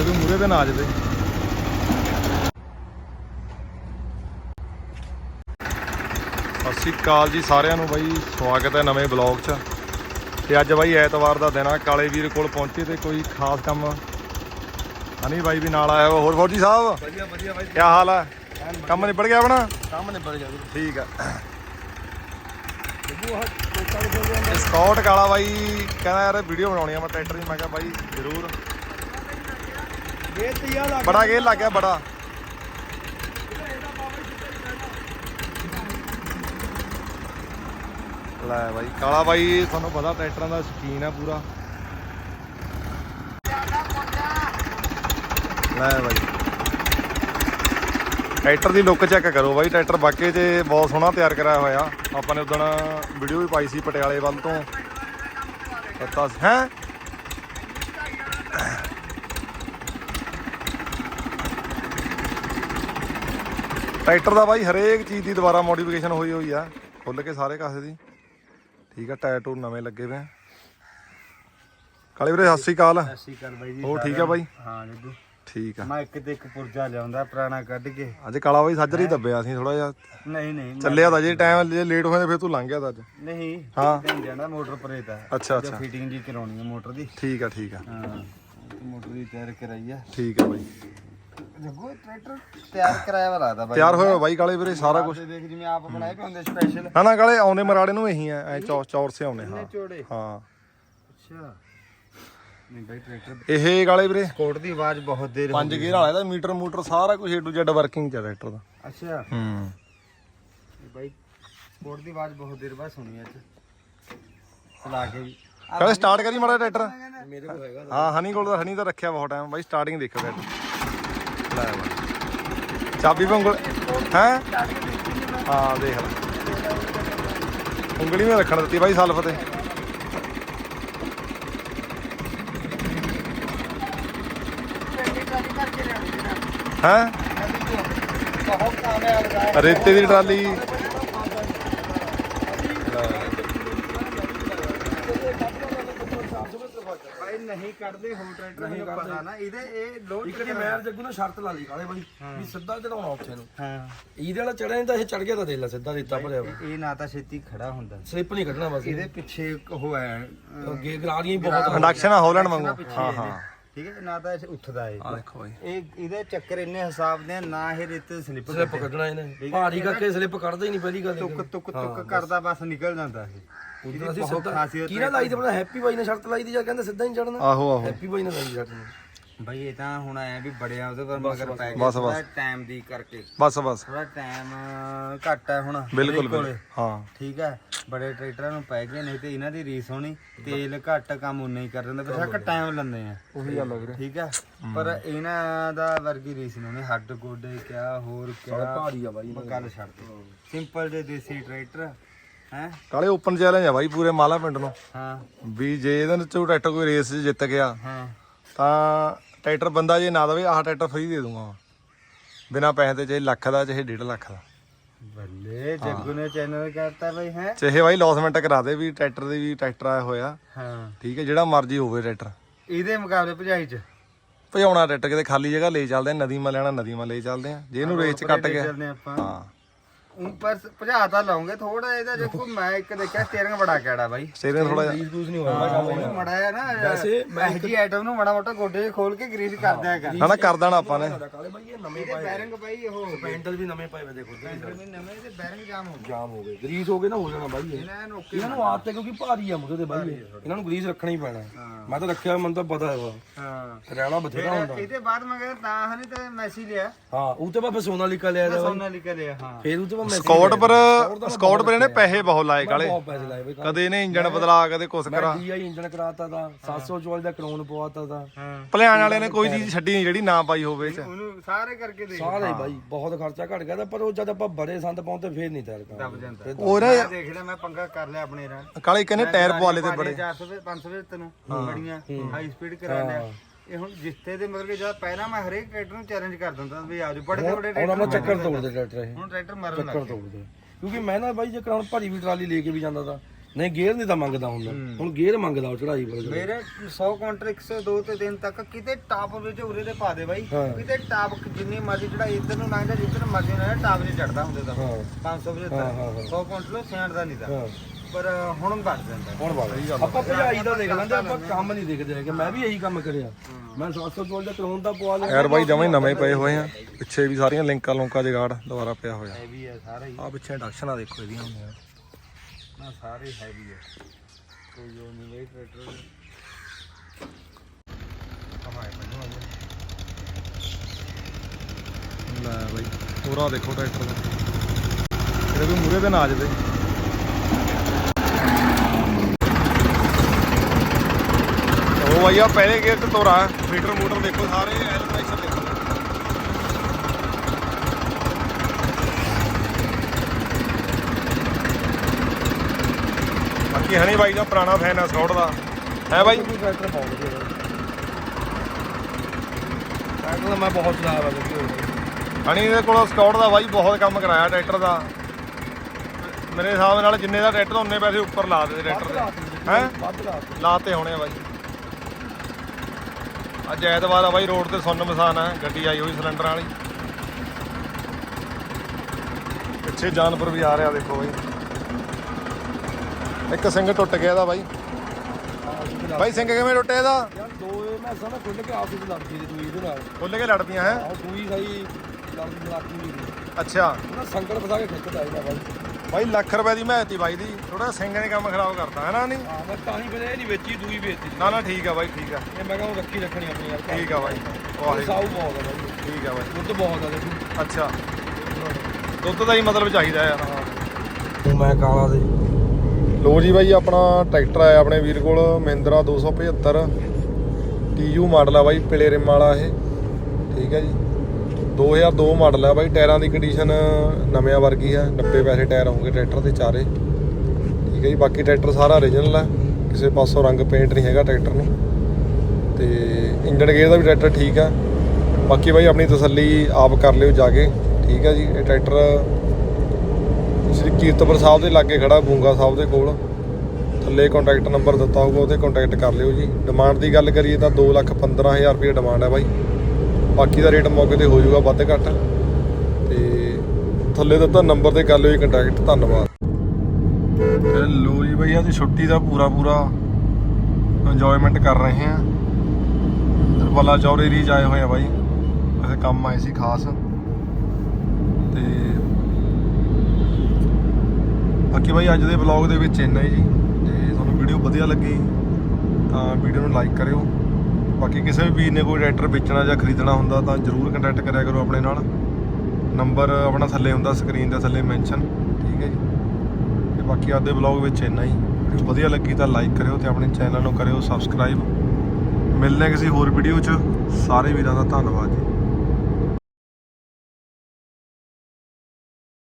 ਕਿਤੇ ਕੋਈ ਮੂਰੇ ਤੇ ਨਾ ਆ ਜਾਵੇ। ਸਤਿ ਅਕਾਲ ਜੀ ਸਾਰਿਆਂ ਨੂੰ ਬਾਈ ਸਵਾਗਤ ਹੈ ਨਵੇਂ ਬਲੌਗ 'ਚ। ਤੇ ਅੱਜ ਬਾਈ ਐਤਵਾਰ ਦਾ ਦਿਨ ਆ ਕਾਲੇ ਵੀਰ ਕੋਲ ਪਹੁੰਚੇ ਤੇ ਕੋਈ ਖਾਸ ਕੰਮ ਹਨੀ ਬਾਈ ਵੀ ਨਾਲ ਆਇਆ। ਹੋਰ ਫੌਜੀ ਸਾਹਿਬ? ਵਧੀਆ ਵਧੀਆ ਬਾਈ। ਕੀ ਹਾਲ ਹੈ ਕੰਮ ਨਿਬੜ ਗਿਆ ਆਪਣਾ? ਸਾਹਮਣੇ ਪੜ ਜਾ ਠੀਕ ਆ। ਸਕਾਟ ਕਾਲਾ ਬਾਈ ਕਹਿੰਦਾ ਯਾਰ ਵੀਡੀਓ ਬਣਾਉਣੀ ਆ ਮੈਂ ਟਰੈਕਟਰ ਦੀ। ਮੈਂ ਕਿਹਾ ਬਾਈ ਜ਼ਰੂਰ। ਇਹ ਤੀਆ ਲੱਗ ਬੜਾ ਗੇਰ ਲੱਗ ਗਿਆ, ਬੜਾ। ਲੈ ਬਾਈ, ਕਾਲਾ ਬਾਈ, ਤੁਹਾਨੂੰ ਪਤਾ ਟਰੈਕਟਰਾਂ ਦਾ ਸ਼ਕੀਨ ਆ ਪੂਰਾ। ਲੈ ਬਾਈ। ਟਰੈਕਟਰ ਦੀ ਲੁੱਕ ਚੈੱਕ ਕਰੋ ਬਾਈ, ਟਰੈਕਟਰ ਬਾਕੀ ਤੇ ਬਹੁਤ ਸੋਹਣਾ ਤਿਆਰ ਕਰਾਇਆ ਹੋਇਆ। ਆਪਾਂ ਨੇ ਉਦੋਂ ਵੀਡੀਓ ਵੀ ਪਾਈ ਸੀ ਪਟਿਆਲੇ ਵੱਲ ਤੋਂ। ਪਤਾ ਹੈ? ਟਰੈਕਟਰ ਦਾ ਬਾਈ ਹਰੇਕ ਚੀਜ਼ ਦੀ ਦੁਬਾਰਾ ਮੋਡੀਫਿਕੇਸ਼ਨ ਹੋਈ ਹੋਈ ਆ। ਖੁੱਲ ਕੇ ਸਾਰੇ ਕਾਸੇ ਦੀ। ਠੀਕ ਆ ਟਾਇਰ ਟੂਰ ਨਵੇਂ ਲੱਗੇ ਆ। ਕਾਲੇ ਵੀਰੇ ਸਤਿ ਸ਼੍ਰੀ ਅਕਾਲ। ਐਸੀ ਕਰ ਬਾਈ ਜੀ ਹੋਰ ਠੀਕ ਆ ਬਾਈ? ਹਾਂ ਜੀ ਠੀਕ ਆ। ਮੈਂ ਇੱਕ ਤੇ ਇੱਕ ਪੁਰਜਾ ਲਿਆਉਂਦਾ ਪੁਰਾਣਾ ਕੱਢ ਕੇ। ਅੱਜ ਕਾਲਾ ਬਾਈ ਸਾਜਰੀ ਦੱਬਿਆ ਸੀ ਥੋੜਾ ਜਿਹਾ। ਨਹੀਂ ਨਹੀਂ ਚੱਲਿਆ ਤਾਂ ਜੇ ਟਾਈਮ ਜੇ ਲੇਟ ਹੋਇਆ ਤਾਂ ਫਿਰ ਤੂੰ ਲੰਘ ਗਿਆ ਤਾਂ ਅੱਜ। ਨਹੀਂ ਹਾਂ। ਜਾਣਾ ਮੋਟਰ ਪਰੇ ਤਾਂ। ਅੱਛਾ ਅੱਛਾ। ਫਿਟਿੰਗ ਜੀ ਕਰਾਉਣੀ ਹੈ ਮੋਟਰ ਦੀ। ਠੀਕ ਆ ਠੀਕ ਆ। ਹਾਂ ਮੋਟਰ ਦੀ ਤਿਆਰ ਕਰਾਈ ਆ। ਠੀਕ ਆ ਬਾਈ। ਜੱਗੋ ਟਰੈਕਟਰ? ਤਿਆਰ ਕਰਾਇਆ ਵਾ ਲੱਗਦਾ ਬਾਈ। ਤਿਆਰ ਹੋਇਆ ਬਾਈ ਕਾਲੇ ਵੀਰੇ ਸਾਰਾ ਕੁਝ ਦੇਖ ਜਿਵੇਂ ਆਪ ਬਣਾਏ ਪਏ ਹੁੰਦੇ ਸਪੈਸ਼ਲ ਨਾ ਨਾ ਕਾਲੇ ਆਉਨੇ ਮਰਾੜੇ ਨੂੰ ਇਹੀ ਆ ਐ ਚੌਰ ਚੌਰ ਸੇ ਆਉਨੇ ਹਾਂ ਚੋੜੇ? ਹਾਂ। ਅੱਛਾ। ਨਹੀਂ ਬਾਈ ਟਰੈਕਟਰ ਇਹ ਕਾਲੇ ਵੀਰੇ। ਕੋਟ ਦੀ ਆਵਾਜ਼ ਬਹੁਤ ਦੇਰ ਪੰਜ ਗੇਅਰ ਵਾਲਾ ਇਹਦਾ ਮੀਟਰ ਮੂਟਰ ਸਾਰਾ ਕੁਝ ਏ ਟੂ ਜ਼ੈਡ ਵਰਕਿੰਗ ਚ ਟਰੈਕਟਰ ਦਾ। ਅੱਛਾ। ਹੂੰ। ਬਾਈ ਕੋਟ ਦੀ ਆਵਾਜ਼ ਬਹੁਤ ਦੇਰ ਬਾਅਦ ਸੁਣੀ ਅੱਜ ਚਲਾ ਕੇ ਵੀ। ਕਾਲੇ ਸਟਾਰਟ ਕਰੀ ਮਾੜਾ ਟਰੈਕਟਰ। ਮੇਰੇ ਕੋਲ ਹੈਗਾ। ਹਾਂ ਹਨੀ ਕੋਲ ਤਾਂ ਹਨੀ ਤਾਂ ਰੱਖਿਆ ਬਹੁਤ ਟਾਈਮ ਬਾਈ ਸਟਾਰਟਿੰਗ ਦੇਖੋ ਟਰੈਕਟਰ ਲੈ ਬਾਈ ਚਾਬੀ ਵੀ ਉਂਗਲ ਹੈ? ਹਾਂ ਦੇਖ ਲੈ। ਉਂਗਲੀ ਵਿੱਚ ਰੱਖਣ ਦਿੱਤੀ ਬਾਈ ਸਲਫ ਤੇ। ਹੈ? ਰੇਤੇ ਦੀ ਟਰਾਲੀ। ਨਹੀਂ ਕੱਢਦੇ ਹੋ ਟਰੈਕਟਰ ਨਹੀਂ ਪਤਾ ਨਾ ਇਹਦੇ ਇਹ ਲੋਡ ਇੱਕ ਨੇ ਮੈਂ ਜੱਗੂ ਨੇ ਸ਼ਰਤ ਲਾ ਲਈ ਕਾਲੇ ਬਾਈ ਵੀ ਸਿੱਧਾ ਚੜਾਉਣਾ ਉੱਥੇ ਨੂੰ। ਹਾਂ। ਇਹਦੇ ਵਾਲਾ ਚੜਿਆ ਨਹੀਂ ਤਾਂ ਇਹ ਚੜ ਗਿਆ ਤਾਂ ਦੇ ਲੈ ਸਿੱਧਾ ਰੇਤਾ ਭਰਿਆ। ਇਹ ਨਾ ਤਾਂ ਛੇਤੀ ਖੜਾ ਹੁੰਦਾ। ਸਲਿੱਪ ਨਹੀਂ ਕੱਢਣਾ ਬਸ। ਇਹਦੇ ਪਿੱਛੇ ਉਹ ਹੈ ਅੱਗੇ ਗਰਾਰੀਆਂ ਹੀ ਬਹੁਤ ਇੰਡਕਸ਼ਨ ਆ ਹਾਲੈਂਡ ਵਾਂਗੂ। ਹਾਂ। ਹਾਂ। ਠੀਕ ਹੈ ਨਾ ਤਾਂ ਇਹ ਉੱਠਦਾ ਦੇਖੋ ਬਾਈ ਇਹ ਇਹਦੇ ਚੱਕਰ ਇੰਨੇ ਹਿਸਾਬ ਦੇ ਨਾ ਇਹ ਰੇਤੇ ਸਲਿੱਪ ਸਲਿੱਪ ਕੱਢਣਾ ਇਹਨੇ। ਭਾਰੀ ਕਰਕੇ ਸਲਿੱਪ ਕੱਢਦਾ ਹੀ ਨਹੀਂ ਪਹਿਲੀ ਗੱਲ ਟੁੱਕ ਟੁੱਕ ਟੁੱਕ ਕਰਦਾ ਬਸ ਨਿਕਲ ਜਾਂਦਾ ਇਹ। ਉਧਰ ਅਸੀਂ ਸਿੱਧਾ ਖਾਸੀਅਤ ਕੀ ਨਾ ਲਾਈ ਤੇ ਬਣਾ ਹੈਪੀ ਬਾਈ ਨੇ ਸ਼ਰਤ ਲਾਈ ਦੀ ਜਾਂ ਕਹਿੰਦੇ ਸਿੱਧਾ ਹੀ ਚੜਨਾ ਆਹੋ ਆਹੋ। ਹੈਪੀ ਬਾਈ ਨੇ ਲਾਈ ਸ਼ਰਤ ਨੂੰ ਬਈ ਇਹ ਤਾਂ ਹੁਣ ਆਇਆ ਵੀ ਬੜਿਆ ਉਹਦੇ ਪਰ ਮਗਰ ਪੈ ਗਿਆ ਬਸ। ਥੋੜਾ ਟਾਈਮ ਦੀ ਕਰਕੇ। ਬਸ ਬਸ। ਥੋੜਾ ਟਾਈਮ ਘੱਟ ਹੈ ਹੁਣ ਬਿਲਕੁਲ ਹਾਂ। ਠੀਕ ਹੈ ਬੜੇ ਟਰੈਕਟਰਾਂ ਨੂੰ ਪੈ ਗਏ ਨਹੀਂ ਤੇ ਇਹਨਾਂ ਦੀ ਰੀਸ ਹੋਣੀ ਤੇਲ ਘੱਟ ਕੰਮ ਉਨਾ ਹੀ ਕਰ ਦਿੰਦੇ ਬੇਸ਼ੱਕ ਟਾਈਮ ਲੈਂਦੇ ਆ। ਉਹੀ ਗੱਲ ਆ ਵੀਰੇ। ਠੀਕ ਹੈ ਪਰ ਇਹਨਾਂ ਦਾ ਵਰਗੀ ਰੀਸ ਨਹੀਂ ਹੋਣੀ ਹੱਡ ਗੋਡੇ ਕਿਆ ਹੋਰ ਕਿਆ ਭਾਰੀ ਆ ਬਾਈ ਗੱਲ ਛੱਡ ਦੇ। ਸਿੰਪਲ ਜੇ ਦੇਸੀ ਟਰੈਕਟਰ ਹੈ? ਕਾਲੇ ਓਪਨ ਚੈਲੰਜ ਆ ਬਾਈ ਪੂਰੇ ਮਾਲਾ ਪਿੰਡ ਨੂੰ। ਹਾਂ। ਵੀ ਜੇ ਇਹਦੇ ਚੋਂ ਟਰੈਕਟਰ ਕੋਈ ਰੇਸ 'ਚ ਜਿੱਤ ਗਿਆ ਹਾਂ। ਤਾਂ ਟਰੈਕਟਰ ਬੰਦਾ ਜੇ ਨਾ ਦਵੇ ਆਹ ਟਰੈਕਟਰ ਫ੍ਰੀ ਦੇ ਦੂੰਗਾ ਬਿਨਾ ਪੈਸੇ ਤੇ ਚਾਹੇ ਲੱਖ ਦਾ ਚਾਹੇ 1.5 ਲੱਖ ਦਾ। ਬੱਲੇ ਜੱਗੂ ਨੇ ਚੈਨਲ ਕਰਤਾ ਬਈ ਹੈ? ਚਾਹੇ ਬਾਈ ਲੌਸਮੈਂਟ ਕਰਾ ਦੇ ਵੀ ਟਰੈਕਟਰ ਦੀ ਵੀ ਟਰੈਕਟਰ ਆਇਆ ਹੋਇਆ। ਹਾਂ। ਠੀਕ ਹੈ ਜਿਹੜਾ ਮਰਜ਼ੀ ਹੋਵੇ ਟਰੈਕਟਰ। ਇਹਦੇ ਮੁਕਾਬਲੇ ਭਜਾਈ ਚ? ਭਜਾਉਣਾ ਟਰੈਕਟਰ ਕਿਤੇ ਖਾਲੀ ਜਗ੍ਹਾ ਲੈ ਚੱਲਦੇ ਆ ਨਦੀ ਮਾ ਲੈਣਾ ਨਦੀ ਮਾ ਲੈ ਚੱਲਦੇ ਆ। ਜੇ ਇਹਨੂੰ ਰੇਸ 'ਚ ਕੱਟ ਗਿਆ। ਚੱਲਦੇ ਆਪਾਂ ਹਾਂ ਉੱਪਰ ਭਜਾ ਤਾਂ ਲਾਉਂਗੇ ਥੋੜਾ ਇਹਦਾ ਦੇਖੋ ਮੈਂ ਇੱਕ ਦੇਖਿਆ ਸਟੀਅਰਿੰਗ ਬੜਾ ਕਿਹੜਾ ਬਾਈ। ਸਟੀਅਰਿੰਗ ਥੋੜਾ ਜਿਹਾ ਰੂਸ ਨਹੀਂ ਹੋਇਆ ਉਹਨੂੰ ਮੜਾ ਹੈ ਨਾ ਵੈਸੇ ਮੈਂ ਜੀ ਆਈਟਮ ਨੂੰ ਮੜਾ ਮੋਟਾ ਗੋਡੇ 'ਚ ਖੋਲ ਕੇ ਗਰੀਸ ਕਰ ਦਿਆ ਕਰ। ਨਾ ਨਾ ਕਰ ਦੇਣਾ ਆਪਾਂ ਨੇ। ਕਾਲੇ ਬਾਈ ਇਹ ਨਵੇਂ ਇਹਦੇ ਬੈਰਿੰਗ ਬਾਈ ਉਹ ਪੈਂਟਲ ਵੀ ਨਵੇਂ ਪਾਏ ਵੇ ਦੇਖੋ ਬੈਰਿੰਗ ਵੀ ਨਵੇਂ ਤੇ ਬੈਰਿੰਗ ਜਾਮ ਹੋ ਜਾਮ ਹੋ ਗਏ। ਗਰੀਸ ਹੋ ਗਏ ਨਾ ਹੋ ਜਾਣਾ ਬਾਈ ਇਹ। ਇਹਨਾਂ ਨੂੰ ਇਹਨਾਂ ਨੂੰ ਆਦਤ ਹੈ ਕਿਉਂਕਿ ਭਾਰੀ ਆ ਮੁੱਦੇ ਤੇ ਬਾਈ ਇਹ। ਇਹਨਾਂ ਨੂੰ ਗਰੀਸ ਰੱਖਣਾ ਹੀ ਪੈਣਾ। ਮੈਂ ਤਾਂ ਰੱਖਿਆ ਮੈਨੂੰ ਤਾਂ ਪਤਾ ਹੈ ਵਾ ਹਾਂ। ਰਹਿਣਾ ਬਥੇਰਾ ਹੁੰਦਾ। ਇਹਦੇ ਬਾਅਦ ਮੈਂ ਕਹਿੰਦਾ ਤਾਂ ਹਨੇ ਤੇ ਮੈਸੀ ਲਿਆ। ਹਾਂ ਉਹ ਤੇ ਬਾਅਦ ਸੋਨਾਲੀਕਾ ਲਿਆ ਜਾ ਸੋਨਾ ਲਿਖ ਲਿਆ ਹਾਂ। ਫੇਰ ਉਹ ਤੇ ਬਾਅਦ ਸਕਾਟ ਪਰ ਸਕਾਟ ਪਰ ਇਹਨੇ ਪੈਸੇ ਬਹੁਤ ਲਾਏ ਕਾਲੇ। ਬਹੁਤ ਪੈਸੇ ਲਾਏ ਬਈ ਕਦੇ ਇਹਨੇ ਇੰਜਣ ਬਦਲਾ ਕਦੇ ਕੁਛ ਮੈਂ ਕਰਾ। ਡੀਆਈ ਇੰਜਨ ਕਰਾਤਾ ਦਾ 744 ਦਾ ਕਲੋਨ ਪਵਾਤਾ ਦਾ ਭਲਿਆਣ ਵਾਲੇ ਨੇ ਕੋਈ ਚੀਜ਼ ਛੱਡੀ ਨਹੀਂ ਜਿਹੜੀ ਨਾ ਪਾਈ ਹੋਵੇ ਇਹ 'ਚ। ਉਹਨੂੰ ਸਾਰੇ ਕਰਕੇ ਦੇ ਸਾਰੇ ਬਾਈ ਬਹੁਤ ਖਰਚਾ ਘਟ ਗਿਆ ਤਾਂ ਪਰ ਉਹ ਜਦ ਆਪਾਂ ਬੜੇ ਸੰਦ ਪਾਉਂਦੇ ਫੇਰ ਨਹੀਂ ਦਬ ਜਾਂਦਾ। ਦੇਖ ਮੈਂ ਪੰਗਾ ਕਰ ਲਿਆ ਆਪਣੇ ਨਾਲ। ਕਾਲੇ ਕਹਿੰਦੇ ਟਾਇਰ ਪਵਾ ਲਏ ਤੇ ਬੜੇ। 400 500 ਦੇ ਤੈਨੂੰ ਬੜੀਆਂ ਹਾਈ ਸਪੀਡ ਕਰਾ ਲਿਆ ਇਹ ਹੁਣ ਜਿੱਤੇ ਦੇ ਮਤਲਬ ਕਿ ਜਦ ਪਹਿਲਾਂ ਮੈਂ ਹਰੇਕ ਟਰੈਕਟਰ ਨੂੰ ਚੈਲੰਜ ਕਰ ਦਿੰਦਾ ਵੀ ਆਜੋ ਬੜੇ ਬੜੇ ਹੁਣ ਆਪਾਂ ਟਰੈਕਟਰ ਚੱਕਰ ਤੋੜਦੇ ਟਰੈਕਟਰ ਇਹ। ਹੁਣ ਟਰੈਕਟਰ ਮਰਨ ਲੱਗ ਚੱਕਰ ਤੋੜਦੇ ਕਿਉਂਕਿ ਮੈਂ ਨਾ ਬਾਈ ਜੇ ਕਰਾਉਣ ਭਰੀ ਵੀ ਟਰਾਲੀ ਲੈ ਕੇ ਵੀ ਜਾਂਦਾ ਤਾਂ ਨਹੀਂ ਗੇਅਰ ਨਹੀਂ ਤਾਂ ਮੰਗਦਾ ਹੁੰਦਾ ਹੁਣ ਗੇਅਰ ਮੰਗਦਾ ਉਹ ਚੜਾਈ ਪਰ ਮੇਰੇ 100 ਕਾਉਂਟਰ 102 ਤੇ ਦਿਨ ਤੱਕ ਕਿਤੇ ਟਾਪ ਵਿੱਚ ਉਰੇ ਦੇ ਪਾ ਦੇ ਬਾਈ। ਹਾਂ। ਕਿਤੇ ਟਾਪ ਜਿੰਨੀ ਮਰਜ਼ੀ ਚੜਾਈ ਇੱਧਰ ਨੂੰ ਲੰਘਦਾ ਜਿੱਧਰ ਮਰਜ਼ੀ ਨਾ ਟਾਪ 'ਚ ਚੜਦਾ ਹੁੰਦੇ ਤਾਂ। ਹਾਂ। 575 ਹਾਂ, ਹਾਂ, ਹਾਂ। 100 ਕਾਉਂਟਰ ਸਿਆਣਦਾ ਨਹੀਂ ਤਾਂ। ਹਾਂ। ਪਰ ਹੁਣ ਵੱਧ ਜਾਂਦਾ। ਹੁਣ ਬਾਤ ਆਪਾਂ ਭਜਾਈ ਦਾ ਦੇਖ ਲੈਂਦੇ ਆਪਾਂ ਕੰਮ ਨਹੀਂ ਦੇਖਦੇ ਹੈਗੇ। ਮੈਂ ਵੀ ਇਹੀ ਕੰਮ ਕਰਿਆ। ਮੈਂ 700 ਚੋਲ ਦਾ ਕਰਾਉਣ ਦਾ ਪਵਾ ਲਿਆ। ਯਾਰ ਬਾਈ ਜਮਾਂ ਹੀ ਨਵੇਂ ਪਏ ਹੋਏ ਆ। ਪਿੱਛੇ ਵੀ ਸਾਰੀਆਂ ਲਿੰਕਾਂ ਲੁੰਕਾਂ ਜਗਾੜ ਦੁਬਾਰਾ ਪਿਆ ਹੋਇਆ। ਹੈਵੀ ਹੈ ਸਾਰਾ ਹੀ। ਆ ਪਿੱਛੇ ਇੰਡਕਸ਼ਨਾਂ ਦੇਖੋ ਇਹਦੀਆਂ। ਹੁੰਦੀਆਂ ਨਾ ਸਾਰੇ ਹੈਵੀ ਹੈ ਕੋਈ ਉਹ ਨਹੀਂ ਵੇ ਟਰੈਕਟਰ ਕਮਾਏ ਮੈਨੂੰ ਲੈ ਬਾਈ ਪੂਰਾ ਦੇਖੋ ਟਰੈਕਟਰ ਦਾ। ਇਹਦੇ ਵੀ ਮੂਰੇ ਤੇ ਨਾ ਜਦੇ ਉਹ ਬਾਈ ਆ ਪਹਿਲੇ ਗੇਅਰ ਤੇ ਤੋਰਾ। ਮੀਟਰ ਮੋਟਰ ਦੇਖੋ ਸਾਰੇ ਐਲ ਪ੍ਰੈਸ਼ਰ ਦੇਖੋ। ਬਾਕੀ ਹਣੀ ਬਾਈ ਦਾ ਪੁਰਾਣਾ ਫੈਨ ਆ ਸਕਾਊਟ ਦਾ। ਹੈ ਬਾਈ? ਟਰੈਕਟਰ ਬਹੁਤ ਵਧੀਆ ਟਰੈਕਟਰ ਦਾ ਮੈਂ ਬਹੁਤ ਚਲਾਇਆ ਵਾ ਦੇਖੋ ਹਣੀ ਦੇ ਕੋਲ ਸਕਾਊਟ ਦਾ ਬਾਈ ਬਹੁਤ ਕੰਮ ਕਰਾਇਆ ਟਰੈਕਟਰ ਦਾ। ਮੇਰੇ ਹਿਸਾਬ ਨਾਲ ਜਿੰਨੇ ਦਾ ਟਰੈਕਟਰ ਉਹਨੇ ਪੈਸੇ ਉੱਪਰ ਲਾ ਦਿੱਤੇ ਟਰੈਕਟਰ ਦੇ। ਹੈ? ਲਾਤੇ ਹੋਣੇ ਆ ਬਾਈ। ਅੱਜ ਐਤਵਾਰ ਆ ਬਾਈ ਰੋਡ ਤੇ ਸੁੰਨ ਮਸਾਨ ਆ ਗੱਡੀ ਆਈ ਹੋਈ ਸਿਲੰਡਰਾਂ ਵਾਲੀ। ਪਿੱਛੇ ਜਾਨਵਰ ਵੀ ਆ ਰਿਹਾ ਦੇਖੋ ਬਾਈ। ਇੱਕ ਸਿੰਘ ਟੁੱਟ ਗਿਆ ਇਹਦਾ ਬਾਈ। ਬਾਈ ਸਿੰਘ ਕਿਵੇਂ ਟੁੱਟਿਆ ਇਹਦਾ? ਯਾਰ ਦੋ ਮੈਂ ਸਾਰਾ ਖੁੱਲ ਕੇ ਆਪਸ ਵਿੱਚ ਲੜਦੀ ਦੀ ਦੂਈ ਦੇ ਨਾਲ। ਖੁੱਲ ਕੇ ਲੜ ਪਈਆਂ ਹੈ? ਦੂਈ ਸਹੀ ਲੜਦੀ ਲੜਦੀ ਨਹੀਂ ਦੀ ਅੱਛਾ। ਉਹਨਾਂ ਸੰਗਲ ਫਸਾ ਕੇ ਖਿੱਚਦਾ ਇਹਦਾ ਬਾਈ। ਬਾਈ ਲੱਖ ਰੁਪਏ ਦੀ ਮਹਿਤੀ ਬਾਈ ਦੀ। ਥੋੜਾ ਸਿੰਘ ਨੇ ਕੰਮ ਖਰਾਬ ਕਰਤਾ ਹੈ ਨਾ ਨਹੀਂ? ਹਾਂ ਮੈਂ ਤਾਂ ਹੀ ਫਿਰ ਇਹ ਨਹੀਂ ਵੇਚੀ ਦੂਈ ਵੇਚਦੀ ਨਾ ਨਾ ਠੀਕ ਆ ਬਾਈ ਠੀਕ ਆ। ਇਹ ਮੈਂ ਕਹਾਂ ਰੱਖੀ ਰੱਖਣੀ ਆਪਣੀ ਯਾਰ। ਠੀਕ ਆ ਬਾਈ। ਵਾਹਿਗੁਰੂ। ਸਾਊ ਬਹੁਤ ਆ ਬਾਈ। ਠੀਕ ਆ ਬਾਈ। ਦੁੱਧ ਬਹੁਤ ਆ ਦੇਖੋ। ਅੱਛਾ। ਦੁੱਧ ਦਾ ਹੀ ਮਤਲਬ ਚਾਹੀਦਾ ਆ ਤੂੰ ਮੈਂ ਕਾਲਾ ਦੇ। ਲੋ ਜੀ ਬਾਈ ਆਪਣਾ ਟਰੈਕਟਰ ਆਇਆ ਆਪਣੇ ਵੀਰ ਕੋਲ ਮਹਿੰਦਰਾ 275 TU ਮਾਡਲ ਆ ਬਾਈ ਪਿਲੇ ਰਿਮ ਵਾਲਾ ਇਹ। ਠੀਕ ਹੈ ਜੀ। 2002 ਮਾਡਲ ਆ ਬਾਈ, ਟਾਇਰਾਂ ਦੀ ਕੰਡੀਸ਼ਨ ਨਵਿਆਂ ਵਰਗੀ ਆ 90 ਪੈਸੇ ਟਾਇਰ ਹੋਣਗੇ ਟਰੈਕਟਰ ਦੇ ਚਾਰੇ। ਠੀਕ ਹੈ ਜੀ, ਬਾਕੀ ਟਰੈਕਟਰ ਸਾਰਾ ਓਰੀਜਨਲ ਆ, ਕਿਸੇ ਪਾਸੋਂ ਰੰਗ ਪੇਂਟ ਨਹੀਂ ਹੈਗਾ ਟਰੈਕਟਰ ਨੂੰ। ਤੇ ਇੰਜਨ ਗੇਅਰ ਦਾ ਵੀ ਟਰੈਕਟਰ ਠੀਕ ਆ। ਬਾਕੀ ਬਾਈ ਆਪਣੀ ਤਸੱਲੀ ਆਪ ਕਰ ਲਿਓ ਜਾ ਕੇ, ਠੀਕ ਹੈ ਜੀ, ਇਹ ਟਰੈਕਟਰ ਸ੍ਰੀ ਕੀਰਤਪੁਰ ਸਾਹਿਬ ਦੇ ਲਾਗੇ ਖੜਾ, ਬੂੰਗਾ ਸਾਹਿਬ ਦੇ ਕੋਲ। ਥੱਲੇ ਕੰਟੈਕਟ ਨੰਬਰ ਦਿੱਤਾ ਹੋਊਗਾ, ਉਹਦੇ ਕੰਟੈਕਟ ਕਰ ਲਿਓ ਜੀ। ਡਿਮਾਂਡ ਦੀ ਗੱਲ ਕਰੀਏ ਤਾਂ 215000 ਰੁਪਏ ਡਿਮਾਂਡ ਹੈ ਬਾਈ। ਬਾਕੀ ਦਾ ਰੇਟ ਮੌਕੇ ਤੇ ਹੋ ਜਾਊਗਾ ਵੱਧ ਘੱਟ। ਤੇ ਥੱਲੇ ਦਿੱਤਾ ਨੰਬਰ ਤੇ ਕਰ ਲਿਓ ਜੀ ਕੰਟੈਕਟ ਧੰਨਵਾਦ। ਤੇ ਜੀ ਬਈ ਅੱਜ ਛੁੱਟੀ ਦਾ ਪੂਰਾ ਪੂਰਾ ਇੰਜੋਇਮੈਂਟ ਕਰ ਰਹੇ ਹਾਂ। ਦਰਬਾਲਾ ਚੌਰੇ ਰੀਜ ਆਏ ਹੋਏ ਆ ਬਾਈ। ਵੈਸੇ ਕੰਮ ਆਏ ਸੀ ਖਾਸ। ਤੇ ਬਾਕੀ ਬਾਈ, ਅੱਜ ਦੇ ਵਲੌਗ ਦੇ ਵਿੱਚ ਇੰਨਾ ਹੀ ਜੀ। ਜੇ ਤੁਹਾਨੂੰ ਵੀਡੀਓ ਵਧੀਆ ਲੱਗੀ ਤਾਂ ਵੀਡੀਓ ਨੂੰ ਲਾਈਕ ਕਰਿਓ। ਬਾਕੀ ਕਿਸੇ ਵੀ ਵੀਰ ਨੇ ਕੋਈ ਟਰੈਕਟਰ ਵੇਚਣਾ ਜਾਂ ਖਰੀਦਣਾ ਹੁੰਦਾ ਤਾਂ ਜਰੂਰ ਕੰਟੈਕਟ ਕਰਿਆ ਕਰੋ ਆਪਣੇ ਨਾਲ। ਨੰਬਰ ਆਪਣਾ ਥੱਲੇ ਹੁੰਦਾ ਸਕਰੀਨ ਦੇ ਥੱਲੇ ਮੈਂਸ਼ਨ ਠੀਕ ਹੈ ਜੀ। ਤੇ ਬਾਕੀ ਅੱਜ ਦੇ ਵਲੌਗ ਵਿੱਚ ਇੰਨਾ ਹੀ। ਵੀਡੀਓ ਵਧੀਆ ਲੱਗੀ ਤਾਂ ਲਾਈਕ ਕਰਿਓ ਤੇ ਆਪਣੇ ਚੈਨਲ ਨੂੰ ਕਰਿਓ ਸਬਸਕ੍ਰਾਈਬ ਮਿਲਦੇ ਹਾਂ ਕਿਸੇ ਹੋਰ ਵੀਡੀਓ 'ਚ। ਸਾਰੇ ਵੀਰਾਂ ਦਾ ਧੰਨਵਾਦ ਜੀ।